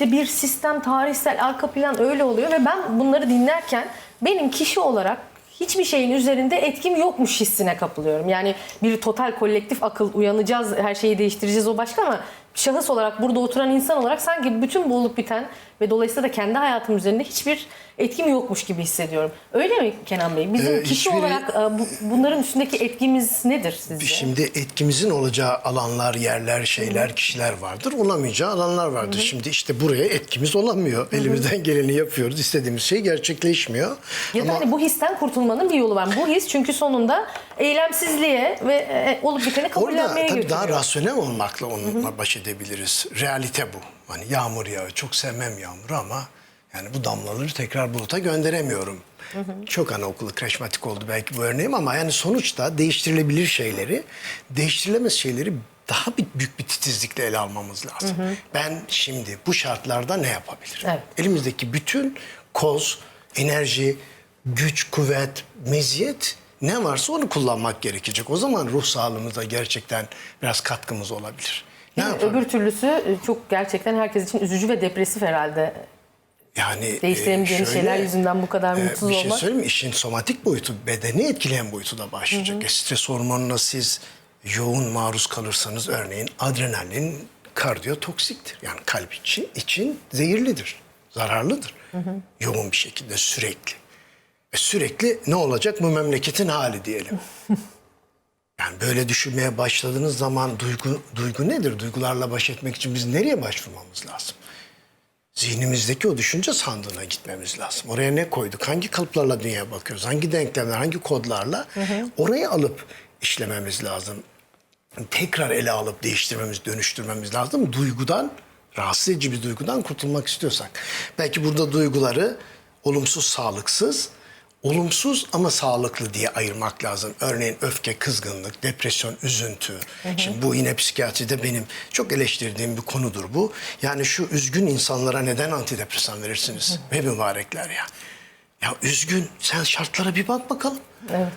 işte bir sistem, tarihsel arka plan öyle oluyor ve ben bunları dinlerken benim kişi olarak hiçbir şeyin üzerinde etkim yokmuş hissine kapılıyorum. Yani bir total kolektif akıl uyanacağız, her şeyi değiştireceğiz o başka ama şahıs olarak burada oturan insan olarak sanki bütün bu olup biten ve dolayısıyla da kendi hayatım üzerinde hiçbir etkim yokmuş gibi hissediyorum. Öyle mi Kenan Bey? Bizim Ee, kişi hiçbiri- olarak e, bu- bunların üstündeki etkimiz nedir sizce? Şimdi etkimizin olacağı alanlar, yerler, şeyler, kişiler vardır. Olamayacağı alanlar vardır. Şimdi işte buraya etkimiz olamıyor. Elimizden geleni yapıyoruz. İstediğimiz şey gerçekleşmiyor. Ya Ama hani bu histen kurtulmanın bir yolu var. Bu his çünkü sonunda eylemsizliğe ve e, olup biteni orada kabullenmeye tabii götürüyor. daha rasyonel olmakla onunla baş edebiliriz. Realite bu. Hani yağmur yağıyor. Çok sevmem yağmuru ama yani bu damlaları tekrar buluta gönderemiyorum. Çok anaokulu kreşmatik oldu belki bu örneğim ama yani sonuçta değiştirilebilir şeyleri, değiştirilemez şeyleri daha bir büyük bir titizlikle ele almamız lazım. Ben şimdi bu şartlarda ne yapabilirim? Evet. Elimizdeki bütün koz, enerji, güç, kuvvet, meziyet ne varsa onu kullanmak gerekecek. O zaman ruh sağlığımıza gerçekten biraz katkımız olabilir. Ne yapalım? Öbür türlüsü e, çok gerçekten herkes için üzücü ve depresif herhalde. Yani e, şöyle, şeyler yüzünden bu kadar e, mutsuz bir şey olmak. söyleyeyim mi? İşin somatik boyutu, bedeni etkileyen boyutu da başlayacak. E, stres hormonuna siz yoğun maruz kalırsanız örneğin adrenalin kardiyotoksiktir. Yani kalp için, için zehirlidir, zararlıdır. Yoğun bir şekilde sürekli. E, sürekli ne olacak bu memleketin hali diyelim. Yani böyle düşünmeye başladığınız zaman duygu, duygu nedir? Duygularla baş etmek için biz nereye başvurmamız lazım? Zihnimizdeki o düşünce sandığına gitmemiz lazım. Oraya ne koyduk? Hangi kalıplarla dünyaya bakıyoruz? Hangi denklemler, hangi kodlarla? Orayı alıp işlememiz lazım. Tekrar ele alıp değiştirmemiz, dönüştürmemiz lazım. Duygudan, rahatsız edici bir duygudan kurtulmak istiyorsak. Belki burada duyguları olumsuz, sağlıksız, olumsuz ama sağlıklı diye ayırmak lazım. Örneğin öfke, kızgınlık, depresyon, üzüntü. Şimdi bu yine psikiyatride benim çok eleştirdiğim bir konudur bu. Yani şu üzgün insanlara neden antidepresan verirsiniz? Ve mübarekler ya. Ya üzgün, sen şartlara bir bak bakalım. Evet.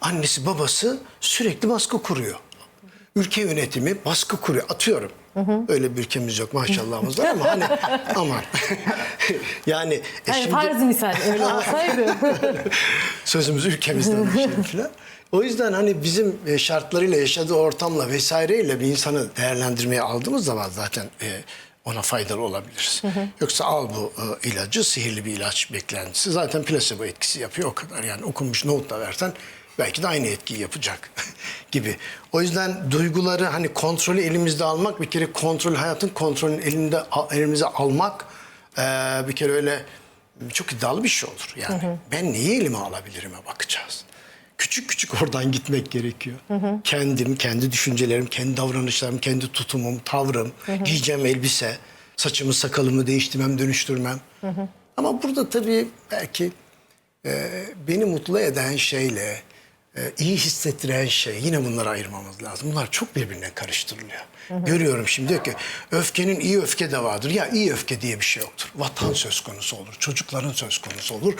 Annesi babası sürekli baskı kuruyor. Ülke yönetimi baskı kuruyor. Atıyorum. Öyle bir ülkemiz yok maşallahımız var ama hani aman. yani e Yani şimdi farz misal öyle olsaydı. sözümüz ülkemizden düşelim filan. O yüzden hani bizim e, şartlarıyla yaşadığı ortamla vesaireyle bir insanı değerlendirmeye aldığımız zaman zaten e, ona faydalı olabiliriz. Yoksa al bu e, ilacı sihirli bir ilaç beklentisi zaten plasebo etkisi yapıyor o kadar. Yani okunmuş nohutla versen belki de aynı etkiyi yapacak gibi. O yüzden duyguları hani kontrolü elimizde almak bir kere kontrol hayatın kontrolünü elinde elimize almak e, bir kere öyle çok iddialı bir şey olur. Yani ben neyi elime alabilirime bakacağız. Küçük küçük oradan gitmek gerekiyor. Kendim, kendi düşüncelerim, kendi davranışlarım, kendi tutumum, tavrım, giyeceğim elbise, saçımı, sakalımı değiştirmem, dönüştürmem. Ama burada tabii belki e, beni mutlu eden şeyle e, iyi hissettiren şey yine bunları ayırmamız lazım. Bunlar çok birbirine karıştırılıyor. Görüyorum şimdi diyor ki öfkenin iyi öfke de vardır. Ya iyi öfke diye bir şey yoktur. Vatan söz konusu olur, çocukların söz konusu olur,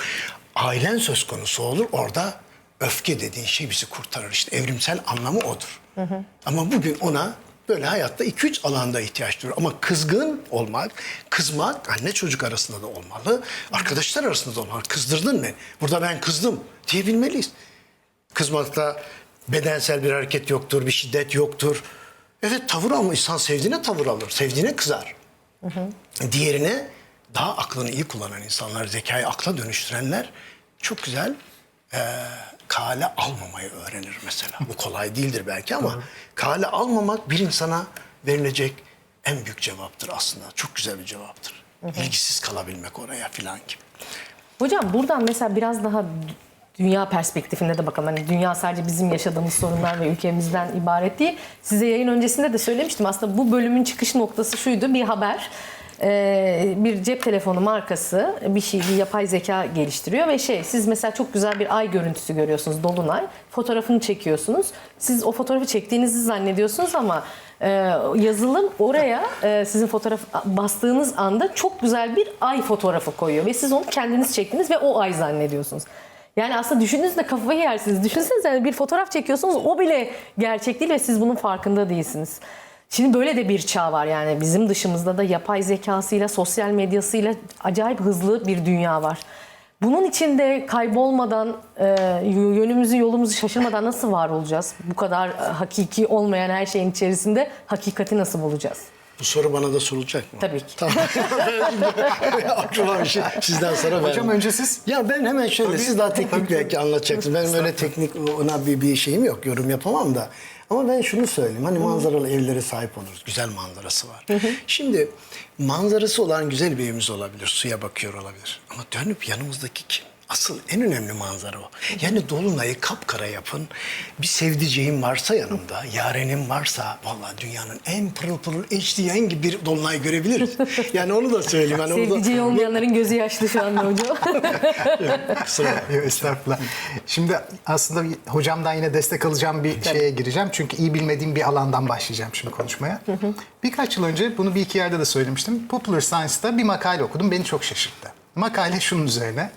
ailen söz konusu olur. Orada öfke dediğin şey bizi kurtarır. İşte evrimsel anlamı odur. Ama bugün ona böyle hayatta 2-3 alanda ihtiyaç duyuyor. Ama kızgın olmak, kızmak anne çocuk arasında da olmalı. Arkadaşlar arasında da olmalı. Kızdırdın beni. Burada ben kızdım diyebilmeliyiz. Kızmakta bedensel bir hareket yoktur, bir şiddet yoktur. Evet tavır ama insan sevdiğine tavır alır, sevdiğine kızar. Diğerine daha aklını iyi kullanan insanlar, zekayı akla dönüştürenler çok güzel eee kale almamayı öğrenir mesela. Bu kolay değildir belki ama kale almamak bir insana verilecek en büyük cevaptır aslında. Çok güzel bir cevaptır. İlgisiz kalabilmek oraya filan gibi. Hocam buradan mesela biraz daha dünya perspektifinde de bakalım. Hani dünya sadece bizim yaşadığımız sorunlar ve ülkemizden ibaret değil. Size yayın öncesinde de söylemiştim. Aslında bu bölümün çıkış noktası şuydu. Bir haber. Ee, bir cep telefonu markası bir şey bir yapay zeka geliştiriyor ve şey siz mesela çok güzel bir ay görüntüsü görüyorsunuz dolunay fotoğrafını çekiyorsunuz siz o fotoğrafı çektiğinizi zannediyorsunuz ama e, yazılım oraya e, sizin fotoğraf bastığınız anda çok güzel bir ay fotoğrafı koyuyor ve siz onu kendiniz çektiniz ve o ay zannediyorsunuz. Yani aslında düşündüğünüzde kafayı yersiniz. Düşünsenize yani bir fotoğraf çekiyorsunuz o bile gerçek değil ve siz bunun farkında değilsiniz. Şimdi böyle de bir çağ var yani bizim dışımızda da yapay zekasıyla, sosyal medyasıyla acayip hızlı bir dünya var. Bunun içinde kaybolmadan, e, yönümüzü yolumuzu şaşırmadan nasıl var olacağız? Bu kadar e, hakiki olmayan her şeyin içerisinde hakikati nasıl bulacağız? Bu soru bana da sorulacak mı? Tabii ki. Tamam. Aklıma bir şey sizden sonra ben. Hocam önce siz. Ya ben hemen şöyle, siz daha teknik belki anlatacaksınız. Benim öyle teknik ona bir, bir şeyim yok, yorum yapamam da. Ama ben şunu söyleyeyim, hani manzaralı evlere sahip oluruz. Güzel manzarası var. Şimdi manzarası olan güzel bir evimiz olabilir, suya bakıyor olabilir. Ama dönüp yanımızdaki kim? Asıl en önemli manzara o. Yani dolunayı kapkara yapın. Bir sevdiceğim varsa yanımda, yarenim varsa vallahi dünyanın en pırıl pırıl HD gibi bir dolunay görebiliriz. Yani onu da söyleyeyim. Hani orada- Sevdiceği olmayanların gözü yaşlı şu anda hocam. Kusura bakma. Yok estağfurullah. Şimdi aslında hocamdan yine destek alacağım bir şeye gireceğim. Çünkü iyi bilmediğim bir alandan başlayacağım şimdi konuşmaya. Birkaç yıl önce bunu bir iki yerde de söylemiştim. Popular Science'da bir makale okudum. Beni çok şaşırttı. Makale şunun üzerine.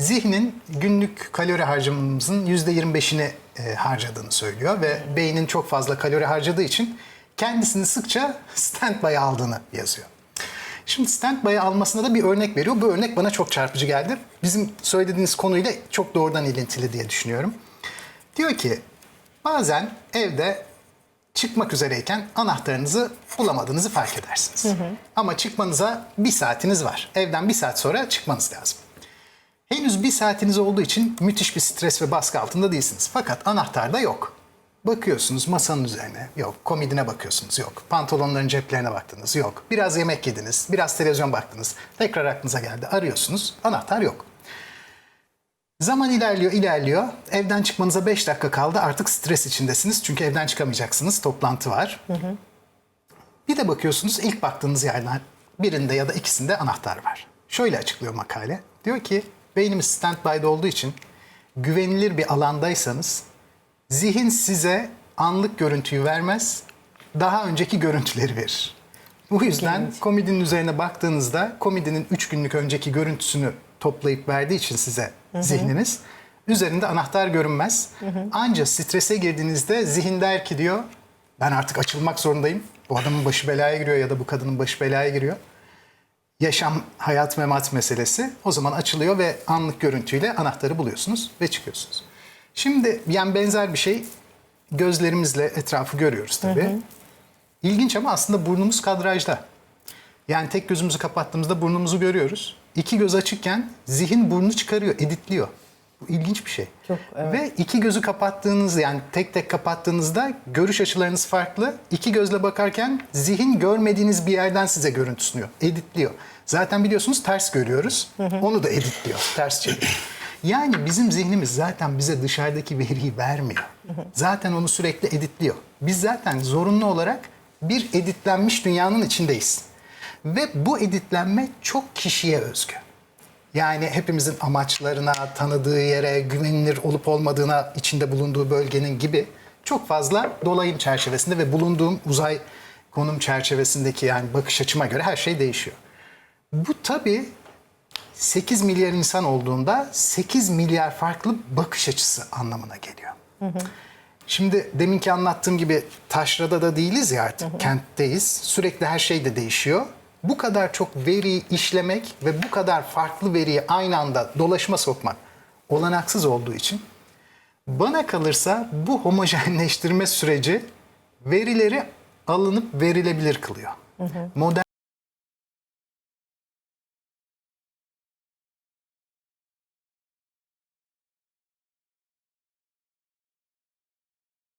Zihnin günlük kalori harcamamızın %25'ini e, harcadığını söylüyor ve beynin çok fazla kalori harcadığı için kendisini sıkça standby aldığını yazıyor. Şimdi standby almasına da bir örnek veriyor. Bu örnek bana çok çarpıcı geldi. Bizim söylediğiniz konuyla çok doğrudan ilintili diye düşünüyorum. Diyor ki bazen evde çıkmak üzereyken anahtarınızı bulamadığınızı fark edersiniz. Ama çıkmanıza bir saatiniz var. Evden bir saat sonra çıkmanız lazım. Henüz bir saatiniz olduğu için müthiş bir stres ve baskı altında değilsiniz. Fakat anahtar da yok. Bakıyorsunuz masanın üzerine, yok. Komodine bakıyorsunuz, yok. Pantolonların ceplerine baktınız, yok. Biraz yemek yediniz, biraz televizyon baktınız. Tekrar aklınıza geldi, arıyorsunuz, anahtar yok. Zaman ilerliyor, ilerliyor. Evden çıkmanıza 5 dakika kaldı. Artık stres içindesiniz. Çünkü evden çıkamayacaksınız. Toplantı var. Bir de bakıyorsunuz ilk baktığınız yerden birinde ya da ikisinde anahtar var. Şöyle açıklıyor makale. Diyor ki beynimiz standby'de olduğu için güvenilir bir alandaysanız zihin size anlık görüntüyü vermez, daha önceki görüntüleri verir. Bu yüzden komedinin üzerine baktığınızda komedinin 3 günlük önceki görüntüsünü toplayıp verdiği için size zihniniz üzerinde anahtar görünmez. Ancak strese girdiğinizde zihin der ki diyor ben artık açılmak zorundayım. Bu adamın başı belaya giriyor ya da bu kadının başı belaya giriyor. Yaşam, hayat, memat meselesi. O zaman açılıyor ve anlık görüntüyle anahtarı buluyorsunuz ve çıkıyorsunuz. Şimdi yani benzer bir şey gözlerimizle etrafı görüyoruz tabii. İlginç ama aslında burnumuz kadrajda. Yani tek gözümüzü kapattığımızda burnumuzu görüyoruz. İki göz açıkken zihin burnunu çıkarıyor, editliyor. İlginç bir şey. Çok, evet. Ve iki gözü kapattığınız yani tek tek kapattığınızda görüş açılarınız farklı. İki gözle bakarken zihin görmediğiniz bir yerden size görüntü sunuyor, editliyor. Zaten biliyorsunuz ters görüyoruz. Onu da editliyor, ters çeviriyor. Yani bizim zihnimiz zaten bize dışarıdaki veriyi vermiyor. Zaten onu sürekli editliyor. Biz zaten zorunlu olarak bir editlenmiş dünyanın içindeyiz. Ve bu editlenme çok kişiye özgü. Yani hepimizin amaçlarına, tanıdığı yere, güvenilir olup olmadığına, içinde bulunduğu bölgenin gibi çok fazla dolayım çerçevesinde ve bulunduğum uzay konum çerçevesindeki yani bakış açıma göre her şey değişiyor. Bu tabii 8 milyar insan olduğunda 8 milyar farklı bakış açısı anlamına geliyor. Şimdi deminki anlattığım gibi taşrada da değiliz ya artık kentteyiz. Sürekli her şey de değişiyor. Bu kadar çok veriyi işlemek ve bu kadar farklı veriyi aynı anda dolaşıma sokmak olanaksız olduğu için bana kalırsa bu homojenleştirme süreci verileri alınıp verilebilir kılıyor. Modern